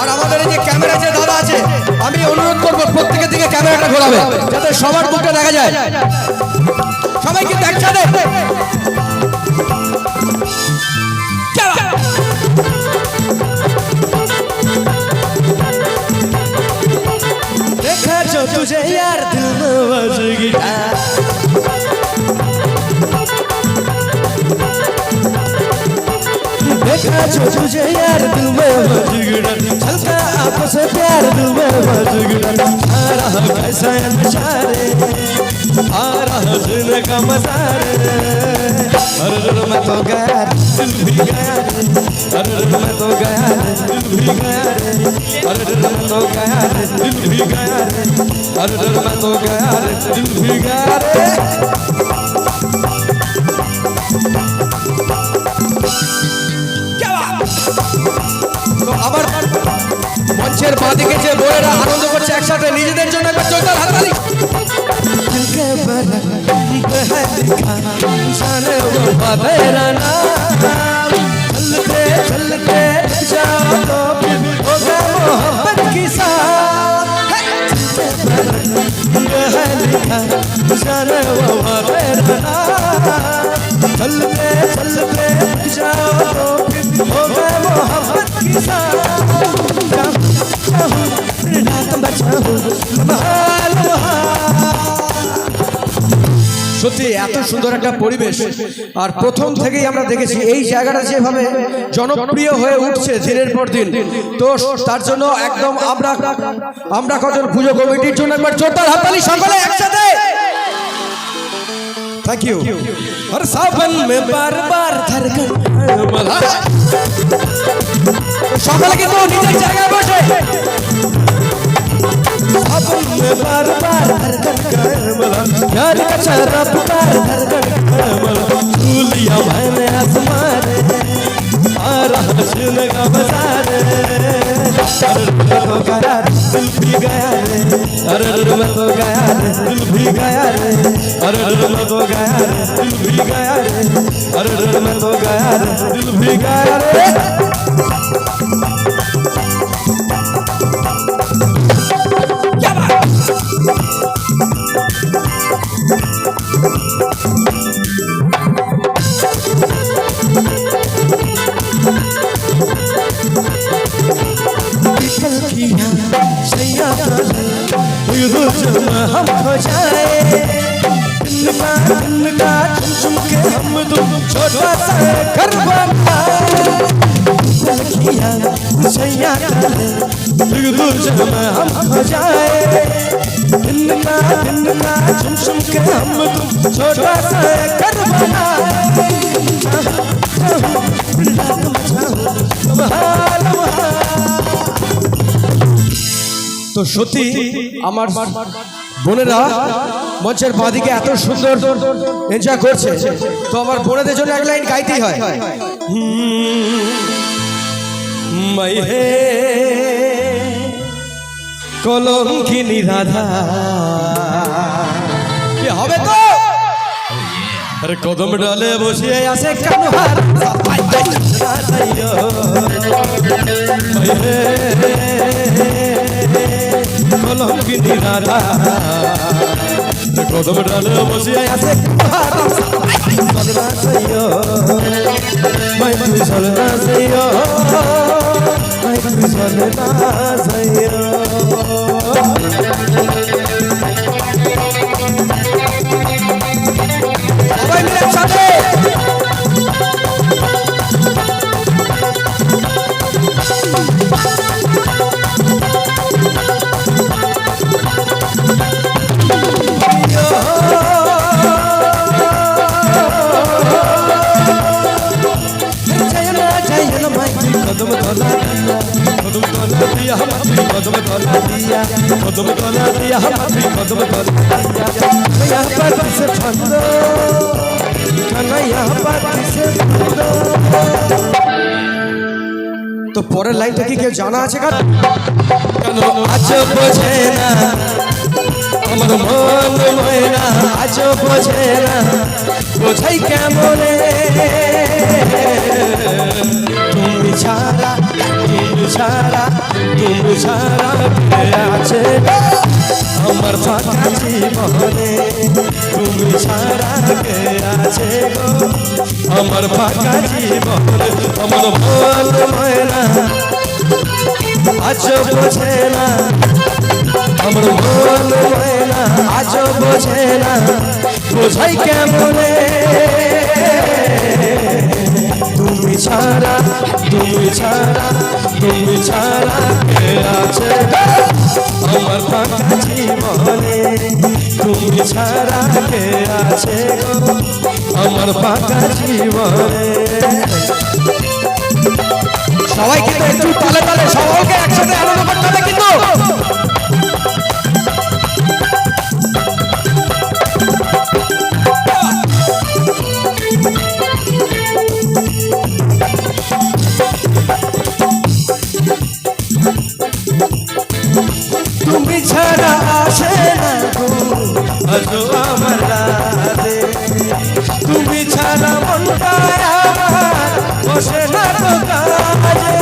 আর আমাদের এই যে ক্যামেরা যে দাদা আছে আমি অনুরোধ করবো প্রত্যেকের দিকে ক্যামেরাটা ঘোরাবে যাতে সবার মুখটা দেখা যায় সবাই কিন্তু একসাথে देखा जो तुझे यार दिल में बज गया देखा जो तुझे यार दिल में में बज गया आ रहा कैसा नशारे आ रहा जीने का मजा रे अरे रे मैं तो गया रे, दिल भी गया रे अरे रे मैं तो गया रे, दिल भी गया रे अरे रे मैं तो गया रे, दिल भी गया रे अरे रे मैं तो गया रे, दिल भी गया रे তো আবার মঞ্চের বাঁদিকে যে বইয়েরা আনন্দ করছে একসাথে নিজেদের জন্য একবার জোরদার হাততালি दिल के बरन है लिखा जाने वो तेरा नाम चलते चलते जाओ तो फिर होगा मोहब्बत की साथ दिल है लिखा जाने वो तेरा नाम चलते चलते जाओ तो फिर होगा मोहब्बत की साथ সত্যি এত সুন্দর একটা পরিবেশ আর প্রথম থেকেই আমরা দেখেছি এই জায়গাটা যেভাবে জনপ্রিয় হয়ে উঠছে দিনের পর দিন তো তার জন্য একদম আমরা আমরা কজন পুজো কমিটির জন্য একবার জোরদার হাততালি সকলে একসাথে থ্যাংক ইউ और सावन में बार बार धड़कन मला সকলে কিন্তু নিজের জায়গায় বসে सावन में बार बार धड़कन मला प्यार का चारा पुकार धड़कन मला भूलिया मैंने आसमान आ रहा का बाज़ार अरे तो गया दिल भी गया रे। अरे अरे मैं तो गया दिल भी गया रे। अरे अरे मैं तो गया दिल भी गया रे। अरे अरे मैं तो गया दिल भी गया रे। जाए दिन का सैया जाए। दिन का दिन चुम के हम तुम छोटा सा घर তো সত্যি আমার বোনেরা মঞ্চের বাঁদিকে এত সুন্দর এনজয় করছে। তো আমার বোনেদের জন্য এক লাইন গাইতেই হয়। हे কলঙ্কিনী রাধা। কি হবে তো? আরে কদম ডালে বসে আছে কানহার। হাসাইও কলম কিনি রাধা কদম ডালে বসিয়া আছে সলনা সাইও মাই বন্ধু সলনা সাইও মাই বন্ধু সলনা সাইও कदम तोला दिया यहाँ पर से छंदो कना यहाँ पर से छंदो তো পরের লাইনটা কি কেউ জানা আছে কার কেন আজ বোঝে না আমার মন ময়না আজ বোঝে না বোঝাই কেমনে আমার ফাঁকা জীবনে তুমি ছাড়া কে আছে গো? আমার ফাঁকা জীবনে আমার মন ময়না আজ বোঝে না। আমার মন ময়না আজ বোঝে না। বোঝাই কেমনে? তুমি ছাড়া তুমি ছাড়া তুমি ছাড়া কে আছে আমার ফাঁকা ছাড়া কে আছে? আমার ফাঁকা জীবনে। সবাই কিন্তু একটু তালে তালে সবাইকে একসাথে আনন্দ করতে হবে কিন্তু। তুমি ছাড়া আসে না আজো আমার রাতে তুমি ছাড়া মনটা আমার বসে না তো কাজে।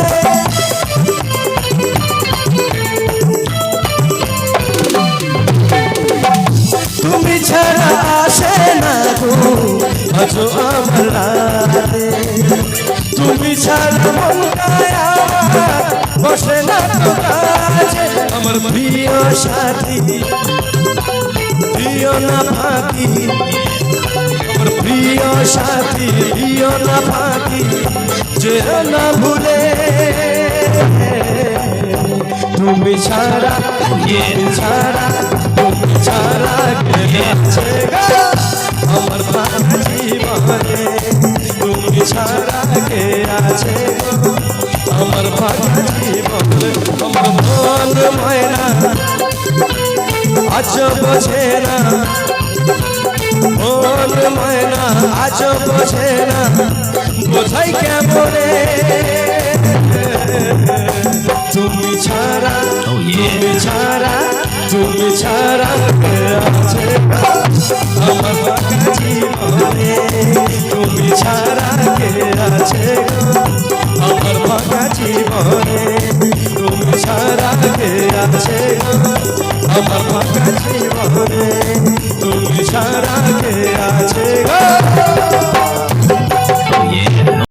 তুমি ছাড়া আসে না গো আজো আমার রাতে তুমি ছাড়া মনটা আমার বসে না তো প্রিয় সাথী প্রিয় না ফাঁকি। আমার প্রিয় সাথী প্রিয় না ফাঁকি। যে না ভুলে। তুমি ছাড়া কে ছাড়া, তুমি ছাড়া আছে আমার জীবনে তুমি ছাড়া কে আছে আজ বোঝে না। মন ময়না আজ বোঝে না। বোঝাই কেমনে? তুমি ছাড়া তুমি ছাড়া তুমি ছাড়া আছে? আমার জীবনে তুমি ছাড়া কে আছে আমার জীবনে তুমি ছাড়া আমার ফাঁকা জীবনে তুমি সারা আছে। গো